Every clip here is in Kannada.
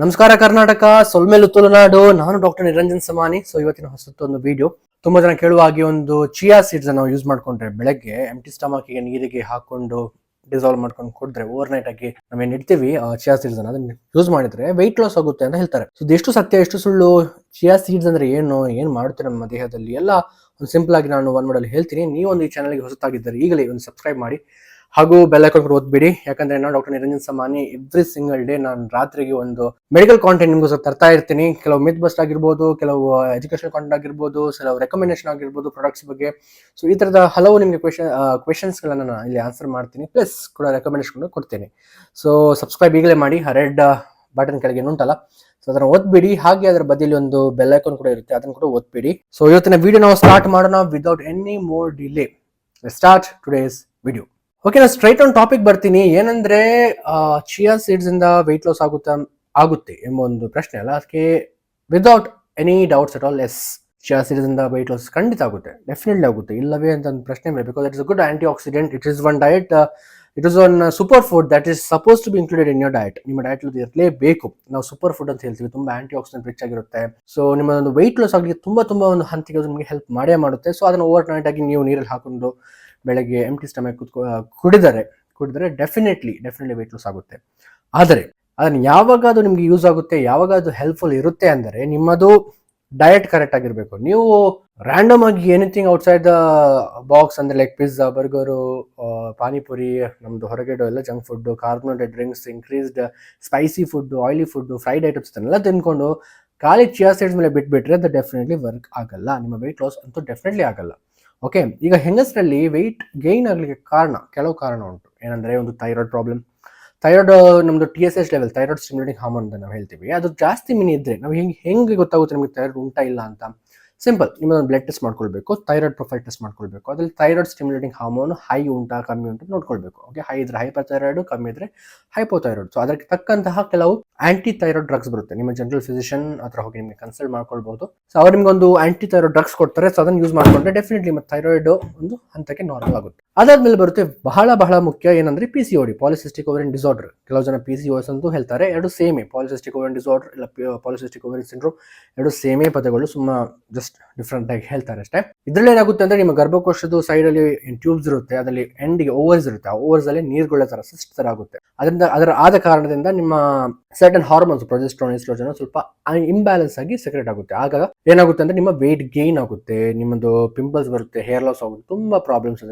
ನಮಸ್ಕಾರ ಕರ್ನಾಟಕ, ಸೊಲ್ಮೇಲು ತುಳುನಾಡು. ನಾನು ಡಾಕ್ಟರ್ ನಿರಂಜನ್ ಸಮಾನಿ. ಸೊ ಇವತ್ತಿನ ಹೊಸತ್ತು ವಿಡಿಯೋ ತುಂಬಾ ಜನ ಕೇಳುವ ಹಾಗೆ ಒಂದು ಚಿಯಾ ಸೀಡ್ಸ್ ನಾವು ಯೂಸ್ ಮಾಡ್ಕೊಂಡ್ರೆ ಬೆಳಗ್ಗೆ ಎಂಟಿ ಸ್ಟಮಕ್ಗೆ ನೀರಿಗೆ ಹಾಕೊಂಡು ಡಿಸಾಲ್ವ್ ಮಾಡ್ಕೊಂಡು ಕುಡಿದ್ರೆ ಓವರ್ ನೈಟ್ ಆಗಿ ನಾವೇನ್ ಇಡ್ತೀವಿ? ಚಿಯಾ ಸೀಡ್ಸ್ ಅನ್ನ ಅದನ್ನ ಯೂಸ್ ಮಾಡಿದ್ರೆ ವೆಯ್ಟ್ ಲಾಸ್ ಆಗುತ್ತೆ ಅಂತ ಹೇಳ್ತಾರೆ. ಸೊ ಎಷ್ಟು ಸತ್ಯ, ಎಷ್ಟು ಸುಳ್ಳು? ಚಿಯಾ ಸೀಡ್ಸ್ ಅಂದ್ರೆ ಏನು? ಏನ್ ಮಾಡುತ್ತೆ ನಮ್ಮ ದೇಹದಲ್ಲಿ? ಎಲ್ಲ ಒಂದು ಸಿಂಪಲ್ ಆಗಿ ನಾನು ಒನ್ ಮಾಡಲು ಹೇಳ್ತೀನಿ. ನೀವು ಒಂದು ಈ ಚಾನಲ್ಗೆ ಹೊಸತಾಗಿದ್ದರೆ ಈಗಲೇ ಒಂದು ಸಬ್ಸ್ಕ್ರೈಬ್ ಮಾಡಿ. ಹಾಗೂ ಬೆಲ್ ಐಕಾನ್ ಕೂಡ ಓದ್ಬಿಡಿ. ಯಾಕಂದ್ರೆ ನಾನು doctor Niranjan Samani every single day ನಾನು ರಾತ್ರಿಗೆ ಒಂದು ಮೆಡಿಕಲ್ ಕಾಂಟೆಂಟ್ ನಿಮ್ಗೋಸ್ಕರ ತರ್ತಾ ಇರ್ತೀನಿ. ಕೆಲವು ಮಿತ್ ಬಸ್ಟ್ ಆಗಿರ್ಬೋದು, ಕೆಲವು ಎಜುಕೇಶನ್ ಕಾಂಟೆಂಟ್ ಆಗಿರ್ಬೋದು, ಕೆಲವು ರೆಕಮೆಂಡೇಶನ್ ಆಗಿರ್ಬೋದು ಪ್ರಾಡಕ್ಟ್ಸ್ ಬಗ್ಗೆ. ಸೊ ಈ ತರದ ಹಲವು ನಿಮಗೆ ಕ್ವೆಶನ್ ಕ್ವೆಶನ್ಸ್ಗಳನ್ನ ನಾನು ಇಲ್ಲಿ ಆನ್ಸರ್ ಮಾಡ್ತೀನಿ. ಪ್ಲಸ್ ಕೂಡ ರೆಕಮೆಂಡೇಶನ್ ಕೊಡ್ತೀನಿ. ಸೊ ಸಬ್ಸ್ಕ್ರೈಬ್ ಈಗಲೇ ಮಾಡಿ. ರೆಡ್ ಬಟನ್ ಕೆಳಗೆ ಉಂಟಲ್ಲ? ಸೊ ಅದನ್ನ ಓದ್ಬಿಡಿ. ಹಾಗೆ ಅದರ ಬದಿಯಲ್ಲಿ ಒಂದು ಬೆಲ್ ಐಕಾನ್ ಕೂಡ ಇರುತ್ತೆ. ಅದನ್ನ ಕೂಡ ಓದ್ಬಿಡಿ. ಸೊ ಇವತ್ತಿನ ವಿಡಿಯೋ ನಾವು ಸ್ಟಾರ್ಟ್ ಮಾಡೋಣ without any more delay start today's video okay ನಾನು ಸ್ಟ್ರೈಟ್ ಆನ್ ಟಾಪಿಕ್ ಬರ್ತೀನಿ. ಏನಂದ್ರೆ ಚಿಯಾ ಸೀಡ್ಸ್ ಇಂದ ವೆಯ್ಟ್ ಲಾಸ್ ಆಗುತ್ತಾ, ಆಗುತ್ತೆ ಎಂಬ ಒಂದು ಪ್ರಶ್ನೆ ಅಲ್ಲ. ಅದಕ್ಕೆ without any doubts at all yes chia seeds ಇಂದ ವೆಯ್ಟ್ ಲಾಸ್ ಖಂಡಿತ ಆಗುತ್ತೆ. ಡೆಫಿನೆಟ್ಲಿ ಆಗುತ್ತೆ. ಇಲ್ಲವೇ ಅಂತ ಒಂದು ಪ್ರಶ್ನೆ ಬರಬೇಕು because it is good antioxidant it is one diet it is one super food that is suppose to be included in your diet ನಿಮ್ಮ ಡಯಟ್ ಇರಲೇಬೇಕು. ನಾವು ಸೂಪರ್ ಫುಡ್ ಅಂತ ಹೇಳ್ತೀವಿ. ತುಂಬಾ ಆಂಟಿ ಆಕ್ಸಿಡೆಂಟ್ ರಿಚ್ ಆಗಿರುತ್ತೆ. ಸೊ ನಿಮ್ಮ ಒಂದು ವೆಯ್ಟ್ ಲಾಸ್ ಆಗಲಿಕ್ಕೆ ತುಂಬಾ ತುಂಬಾ ಒಂದು ಹಂತಿಗೆ ನಿಮಗೆ ಹೆಲ್ಪ್ ಮಾಡೇ ಮಾಡುತ್ತೆ. ಸೊ ಅದನ್ನು ಓವರ್ ನೈಟ್ ಆಗಿ ನೀವು ನೀರಲ್ಲಿ ಹಾಕೊಂಡು ಬೆಳಗ್ಗೆ ಎಂಟಿ ಸ್ಟಮಕ್ ಕುತ್ಕೊ ಕುಡಿದರೆ ಕುಡಿದರೆ ಡೆಫಿನೆಟ್ಲಿ ಡೆಫಿನೆಟ್ಲಿ ವೆಯ್ಟ್ ಲಾಸ್ ಆಗುತ್ತೆ. ಆದರೆ, ಅದನ್ನು ಯಾವಾಗ ಅದು ನಿಮ್ಗೆ ಯೂಸ್ ಆಗುತ್ತೆ ಯಾವಾಗ ಅದು ಹೆಲ್ಪ್ಫುಲ್ ಇರುತ್ತೆ ಅಂದರೆ ನಿಮ್ಮದು ಡಯಟ್ ಕರೆಕ್ಟ್ ಆಗಿರಬೇಕು. ನೀವು ರ್ಯಾಂಡಮ್ ಆಗಿ ಎನಿಥಿಂಗ್ ಔಟ್ಸೈಡ್ ದ ಬಾಕ್ಸ್ ಅಂದ್ರೆ ಲೈಕ್ ಪಿಜ್ಜಾ ಬರ್ಗರು ಪಾನಿಪುರಿ, ನಮ್ದು ಹೊರಗಡೆ ಎಲ್ಲ junk food carbonated drinks increased spicy food oily food fried items ಎಲ್ಲ ತಿನ್ಕೊಂಡು ಖಾಲಿ ಚಿಯಾ ಸೈಡ್ಸ್ ಮೇಲೆ ಬಿಟ್ಬಿಟ್ರೆ ಅದು ಡೆಫಿನೆಟ್ಲಿ ವರ್ಕ್ ಆಗಲ್ಲ. ನಿಮ್ಮ ವೆಯ್ಟ್ ಲಾಸ್ ಅಂತೂ ಡೆಫಿನೆಟ್ಲಿ ಆಗಲ್ಲ. ಓಕೆ ಈಗ ಹೆಂಗಸರಲ್ಲಿ ವೆಯ್ಟ್ ಗೈನ್ ಆಗಲಿಕ್ಕೆ ಕಾರಣ, ಕೆಲವು ಕಾರಣ ಉಂಟು. ಏನಂದರೆ ಒಂದು ಥೈರಾಯ್ಡ್ ಪ್ರಾಬ್ಲಮ್ ಥೈರಾಯ್ಡ್ ನಮ್ಮದು T S S level thyroid stimulating hormone ಅಂತ ನಾವು ಹೇಳ್ತೀವಿ. ಅದು ಜಾಸ್ತಿ ಮಿನಿ ಇದ್ದರೆ ನಾವು ಹೆಂಗೆ ಹೆಂಗೆ ಗೊತ್ತಾಗುತ್ತೆ ನಮಗೆ ಥೈರಾಯ್ಡ್ ಉಂಟಾ ಇಲ್ಲ ಅಂತ? ಸಿಂಪಲ್ ನಿಮ್ಮದೊಂದು ಬ್ಲಡ್ ಟೆಸ್ಟ್ ಮಾಡ್ಕೊಳ್ಬೇಕು ಥೈರಾಯ್ಡ್ ಪ್ರೊಫೈಲ್ ಟೆಸ್ಟ್ ಮಾಡ್ಕೊಳ್ಬೇಕು. ಅದ್ರಲ್ಲಿ ಥೈರಾಯ್ಡ್ ಸ್ಟಿಮ್ಯುಲೇಟಿಂಗ್ ಹಾರ್ಮೋನ್ ಹೈ ಉಂಟಾ, ಕಮ್ಮಿ ಉಂಟಾ ನೋಡ್ಕೊಳ್ಬೇಕು. ಓಕೆ ಹೈ ಇದ್ರೆ ಹೈಪರ್ ಥೈರಾಯ್ಡ್ ಕಮ್ಮಿ ಇದ್ರೆ ಹೈಪೋಥೈರಾಯ್ಡ್ ಸೊ ಅದಕ್ಕೆ ತಕ್ಕಂತಹ ಕೆಲವು ಆಂಟಿ ಥೈರಾಯ್ಡ್ ಡ್ರಗ್ಸ್ ಬರುತ್ತೆ. ನಿಮ್ಮ ಜನರಲ್ ಫಿಸಿಷಿಯನ್ ಹತ್ರ ಹೋಗಿ ನಿಮಗೆ ಕನ್ಸಲ್ಟ್ ಮಾಡ್ಕೊಳ್ಬಹುದು ಸೊ ಅವ್ರು ನಿಮ್ಗೆ ಒಂದು ಆಂಟಿ ಥೈರಾಯ್ಡ್ ಡ್ರಗ್ಸ್ ಕೊಡ್ತಾರೆ. ಸೊ ಅದನ್ನು ಯೂಸ್ ಮಾಡ್ಕೊಂಡ್ರೆ ಡೆಫಿನೆಟ್ಲಿ ನಿಮ್ಮ ಥೈರಾಯ್ಡ್ ಒಂದು ಹಂತಕ್ಕೆ ನಾರ್ಮಲ್ ಆಗುತ್ತೆ. ಅದಾದ್ಮೇಲೆ ಬರುತ್ತೆ. ಬಹಳ ಬಹಳ ಮುಖ್ಯ ಏನಂದ್ರೆ P C O D polycystic ovarian disorder ಕೆಲವು ಜನ ಪಿ ಸಿ ಓಸ್ ಅಂತೂ ಹೇಳ್ತಾರೆ. ಎರಡು ಸೇಮೇ ಪಾಲಿಸಿಸ್ಟಿಕ್ ಓವರಿನ್ ಡಿಸಾರ್ಡರ್ ಇಲ್ಲ ಪಾಲಿಸಿಸ್ಟಿಕ್ ಓವರಿನ್ ಸಿಂಡ್ರೋಮ್ ಎರಡು ಸೇಮೇ ಪದಗಳು ಸುಮ್ಮ ಜಸ್ಟ್ ಡಿಫ್ರೆಂಟ್ ಆಗಿ ಹೇಳ್ತಾರೆ ಅಷ್ಟೇ. ಇದ್ರಲ್ಲಿ ಏನಾಗುತ್ತೆ ಅಂದ್ರೆ ನಿಮ್ಮ ಗರ್ಭಕೋಶದ ಸೈಡ್ ಅಲ್ಲಿ ಟ್ಯೂಬ್ಸ್ ಇರುತ್ತೆ, ಅದರಲ್ಲಿ ಎಂಡ್ಗೆ ಓವರ್ಸ್ ಇರುತ್ತೆ. ಆ ಓವರ್ಸ್ ಅಲ್ಲಿ ನೀರ್ಗಳ ತರ ಸಿಸ್ಟ್ ತರ ಆಗುತ್ತೆ. ಅದರಿಂದ, ಅದರ ಆದ ಕಾರಣದಿಂದ ನಿಮ್ಮ ಸರ್ಟನ್ ಹಾರ್ಮೋನ್ಸ್ ಪ್ರೊಜೆಸ್ಟ್ರಾನ್ ಇಸ್ಟ್ರೋಜನ್ ಸ್ವಲ್ಪ ಇಂಬ್ಯಾಲೆನ್ಸ್ ಆಗಿ ಸೆಕ್ರೆಟ್ ಆಗುತ್ತೆ. ಆಗ ಏನಾಗುತ್ತೆ ಅಂದ್ರೆ ನಿಮ್ಮ ವೆಯ್ಟ್ ಗೇನ್ ಆಗುತ್ತೆ, ನಿಮ್ಮದು ಪಿಂಪಲ್ಸ್ ಬರುತ್ತೆ ಹೇರ್ ಲಾಸ್ ಆಗುತ್ತೆ, ತುಂಬಾ ಪ್ರಾಬ್ಲಮ್ಸ್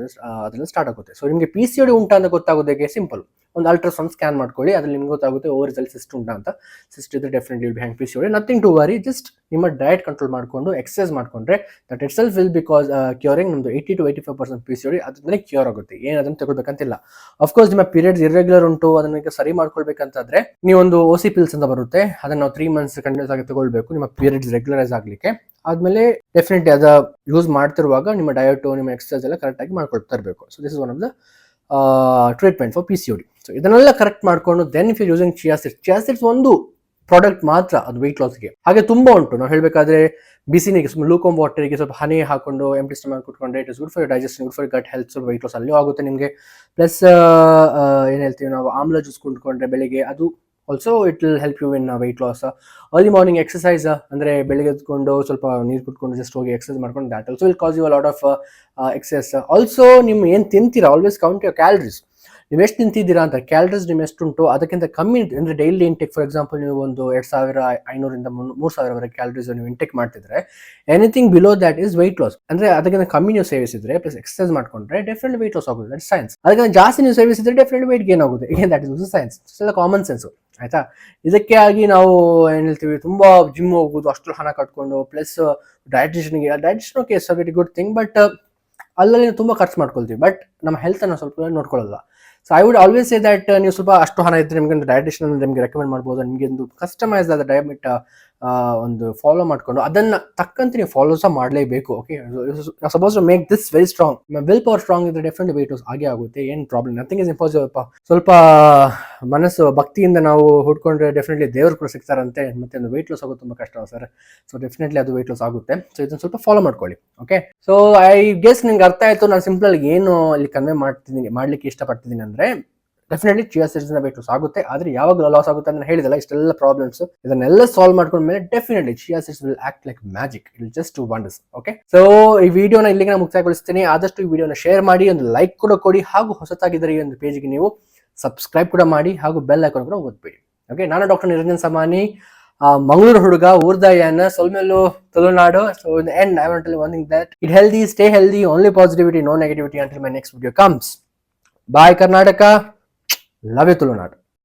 ಅದರಿಂದ ಸ್ಟಾರ್ಟ್ ಆಗುತ್ತೆ. ಸೊ ನಿಮಗೆ ಪಿ ಸಿ ಉಂಟಾ ಅಂತ ಗೊತ್ತಾಗೋದಕ್ಕೆ ಸಿಂಪಲ್ ಒಂದು ಅಲ್ಟ್ರಾಸೌಂಡ್ ಸ್ಕ್ಯಾನ್ ಮಾಡ್ಕೊಳ್ಳಿ, ಅದ್ರಲ್ಲಿ ನಿಮ್ಗೆ ಗೊತ್ತಾಗುತ್ತೆ ಓವರ್ ರಿಸಲ್ಟ್ಸ್ ಸಿಸ್ಟ್ ಉಂಟಾ ಅಂತ. ಸಿಸ್ಟ್ ಇದ್ರೆ definitely hang P C O D nothing to worry just ನಿಮ್ಮ ಡಯಟ್ ಕಂಟ್ರೋಲ್ ಮಾಡ್ಕೊಂಡು ಎಕ್ಸಸೈಸ್ ಮಾಡ್ಕೊಂಡ್ರೆ that itself will because curing ನಮ್ದು eighty to eighty five percent P C O D ಅದನ್ನೇ ಕ್ಯೂರ್ ಆಗುತ್ತೆ. ಏನು ಅದನ್ನು ತಗೋಬೇಕಂತಿಲ್ಲ ಅಫ್ಕೋರ್ಸ್ ನಿಮ್ಮ ಪೀರಿಯಡ್ಸ್ ಇರೆಗ್ಯುಲರ್ ಉಂಟು, ಅದನ್ನ ಸರಿ ಮಾಡ್ಕೊಳ್ಬೇಕಂತಾದ್ರೆ, ನೀವೊಂದು ಓ ಸಿ ಪಿಲ್ಸ್ ಅಂತ ಬರುತ್ತೆ. ಅದನ್ನ ನಾವು ತ್ರೀ ಮಂತ್ಸ್ ಕಂಟಿನ್ಯೂಸ್ ಆಗಿ ತಗೊಳ್ಬೇಕು. ನಿಮ್ಮ ಪೀರಿಯಡ್ಸ್ ರೆಗ್ಯುಲರೈಸ್ ಆಗಲಿಕ್ಕೆ. ಆದ್ಮೇಲೆ ಡೆಫಿನೆಟ್ಲಿ ಅದ ಯೂಸ್ ಮಾಡ್ತಿರುವಾಗ ನಿಮ್ಮ ಡಯಟು ನಿಮ್ಮ ಎಕ್ಸರ್ಸೈಸ್ ಎಲ್ಲ ಕರೆಕ್ಟ್ ಆಗಿ ಮಾಡ್ಕೊಳ್ತಾ ಇರಬೇಕು. So this is one of the treatment for P C D so ಇದನ್ನೆಲ್ಲ ಕರೆಕ್ಟ್ ಮಾಡ್ಕೊಂಡು then if you using chia seed chia seeds ಒಂದು ಪ್ರಾಡಕ್ಟ್ ಮಾತ್ರ ಅದು ವೆಯ್ಟ್ ಲಾಸ್ಗೆ ಹಾಗೆ ತುಂಬಾ ಉಂಟು. ನಾವು ಹೇಳಬೇಕಾದ್ರೆ ಬಿಸಿನಿಗೆ ಸುಮ್ಮನೆ ಲೂಕೋಮ್ ವಾಟರ್ಗೆ ಸ್ವಲ್ಪ ಹನಿ ಹಾಕೊಂಡು empty stomach ಕುಟ್ಕೊಂಡ್ರೆ it is good for digest good for gut health ಸ್ವಲ್ಪ ವೆಯ್ಟ್ ಲಾಸ್ ಅಲ್ಲಿಯೂ ಆಗುತ್ತೆ ನಿಮಗೆ. ಪ್ಲಸ್ ಏನು ಹೇಳ್ತೀವಿ ನಾವು, ಆಮ್ಲ ಜ್ಯೂಸ್ ಕುಂಡ್ಕೊಂಡ್ರೆ ಬೆಳಿಗ್ಗೆ ಅದು also it will help you in weight loss early morning exercise ಅಂದರೆ ಬೆಳಿಗ್ಗೆ ಎದ್ಕೊಂಡು ಸ್ವಲ್ಪ ನೀರು ಕುಟ್ಕೊಂಡು ಜಸ್ಟ್ ಹೋಗಿ ಎಕ್ಸಸೈಸ್ ಮಾಡ್ಕೊಂಡು that also will cause you lot of exercise also ನಿಮ್ಮ ಏನು ತಿಂತೀರಾ? ಆಲ್ವೇಸ್ ಕೌಂಟ್ ಯುವರ್ ಕ್ಯಾಲರೀಸ್ ನೀವು ಎಷ್ಟು ತಿಂತಿದ್ದೀರಾ ಅಂತ ಕ್ಯಾಲರೀಸ್ ನಿಮ್ಮ ಎಷ್ಟುಂಟು? ಅದಕ್ಕಿಂತ ಕಮ್ಮಿ ಅಂದರೆ ಡೈಲಿ ಇಂಟೇಕ್ ಫಾರ್ ಎಕ್ಸಾಂಪಲ್ ನೀವು ಒಂದು ಎರಡು ಸಾವಿರ ಐನೂರಿಂದ ಮೂರು ಸಾವಿರವರೆಗೆ ಕ್ಯಾಲರೀಸ್ ನೀವು ಇಂಟೇಕ್ ಮಾಡ್ತಿದ್ರೆ anything below that is weight loss ಅಂದರೆ ಅದಕ್ಕಿಂತ ಕಮ್ಮಿ ನೀವು ಸೇವಿಸಿದ್ರೆ ಪ್ಲಸ್ ಎಕ್ಸಸೈಸ್ ಮಾಡ್ಕೊಂಡ್ರೆ ಡೆಫಿನೆಟ್ಲಿ ವೆಯ್ಟ್ ಲಾಸ್ ಆಗುತ್ತೆ. ದಟ್ ಸೈನ್ಸ್ ಅದಕ್ಕಿಂತ ಜಾಸ್ತಿ ನೀವು ಸೇವಿಸಿದ್ರೆ ಡೆಫಿನೆಟ್ಲಿ ವೆಯ್ಟ್ ಗೇನ್ ಆಗುತ್ತೆ. ಏನ್ that is science common sense ಆಯ್ತಾ? ಇದಕ್ಕೆ ಆಗಿ ನಾವು ಏನ್ ಹೇಳ್ತೀವಿ, ತುಂಬಾ ಜಿಮ್ ಹೋಗೋದು ಅಷ್ಟು ಹಣ ಕಟ್ಕೊಂಡು plus ಡಯಟಿಷನ್ಗೆ dietitian okay it's very good thing but ಅಲ್ಲಲ್ಲಿ ತುಂಬಾ ಖರ್ಚು ಮಾಡ್ಕೊಳ್ತೀವಿ. ಬಟ್ ನಮ್ಮ ಹೆಲ್ತ್ ಅನ್ನ ಸ್ವಲ್ಪ ನೋಡ್ಕೊಳ್ಳಲ್ಲ. So I would always say that ನೀವು ಸ್ವಲ್ಪ ಅಷ್ಟು ಹಣ ಇದ್ರೆ ನಿಮಗೆ ಒಂದು ಡಯಟಿಷನ್ ನಿಮಗೆ ರೆಕಮೆಂಡ್ ಮಾಡ್ಬೋದು, ನಿಮಗೆ ಒಂದು ಕಸ್ಟಮೈಸ್ ಆದ ಡಯಬಿಟ್ ಒಂದು ಫಾಲೋ ಮಾಡ್ಕೊಂಡು ಅದನ್ನ ತಕ್ಕಂತೆ ನೀವು ಫಾಲೋ ಸಹ ಮಾಡಲೇಬೇಕು okay suppose to make this very strong will power strong ಇದ್ರೆ ಡೆಫಿನೆಟ್ ವೆಯ್ಟ್ ಹಾಗೆ ಆಗುತ್ತೆ, ಏನು ಪ್ರಾಬ್ಲಮ್ ನಥಿಂಗ್ ಇಸ್ ಇಂಪಾಸಿಬಲ್ ಸ್ವಲ್ಪ ಮನಸ್ಸು, ಭಕ್ತಿಯಿಂದ ನಾವು ಹುಡ್ಕೊಂಡ್ರೆ ಡೆಫಿನೆಟ್ಲಿ ದೇವರು ಕೂಡ ಸಿಗ್ತಾರಂತೆ, ಮತ್ತೆ ಒಂದು ವೆಯ್ಟ್ ಲಾಸ್ ಆಗೋದು ತುಂಬ ಕಷ್ಟ ಸರ್. ಸೊ ಡೆಫಿನೆಟ್ಲಿ ಅದು ವೆಯ್ಟ್ ಲಾಸ್ ಆಗುತ್ತೆ. ಸೊ ಇದನ್ನ ಸ್ವಲ್ಪ ಫಾಲೋ ಮಾಡ್ಕೊಳ್ಳಿ ಓಕೆ ಸೊ ಐ ಗೆಸ್ ನಿಮ್ಗೆ ಅರ್ಥ ಆಯ್ತು, ನಾನು ಸಿಂಪಲ್ ಆಗಿ ಏನು ಇಲ್ಲಿ ಕನ್ವೆ ಮಾಡ್ತಿದ್ದೀನಿ ಮಾಡ್ಲಿಕ್ಕೆ ಇಷ್ಟಪಡ್ತಿದ್ದೀನಿ ಅಂದ್ರೆ ಡೆಫಿನೆಟ್ಲಿ ಚಿಯಾ ಸೀಡ್ಸ್ನ ಬೇಕು ಆಗುತ್ತೆ ಆದ್ರೆ ಯಾವಾಗ ಲಾಸ್ ಆಗುತ್ತೆ ಅಂತ ಹೇಳಿದಲ್ಲ, ಇಷ್ಟೆಲ್ಲ ಪ್ರಾಬ್ಲಮ್ಸ್ ಇದನ್ನೆಲ್ಲ ಸಾಲ್ವ್ ಮಾಡ್ಕೊಂಡ್ಮೇಲೆ definitely chia seeds will act like magic ill just to wonders okay so ಈ ವಿಡಿಯೋನ ಇಲ್ಲಿಗೆ ನಾನು ಮುಕ್ತಾಯಗೊಳಿಸ್ತೀನಿ. ಆದಷ್ಟು ಈ ವಿಡಿಯೋನ ಶೇರ್ ಮಾಡಿ, ಒಂದು ಲೈಕ್ ಕೂಡ ಕೊಡಿ, ಹಾಗೂ ಹೊಸತಾಗಿದ್ದರೆ ಈ ಒಂದು ಪೇಜ್ಗೆ ನೀವು ಸಬ್ಸ್ಕ್ರೈಬ್ ಕೂಡ ಮಾಡಿ, ಹಾಗೂ ಬೆಲ್ ಐಕಾನ್ ಕೂಡ ಓದ್ಬೇಡಿ ಓಕೆ ನಾನು ಡಾಕ್ಟರ್ ನಿರಂಜನ್ ಸಮಾನಿ ಮಂಗಳೂರು ಹುಡುಗ ಊರ್ದಯ್ಯನ ಸೊಲ್ಮೆಲ್ಲು, Tulunadu. So and I want one thing that it healthy stay healthy only positivity no negativity until my next video comes bye Karnataka love you Tulunadu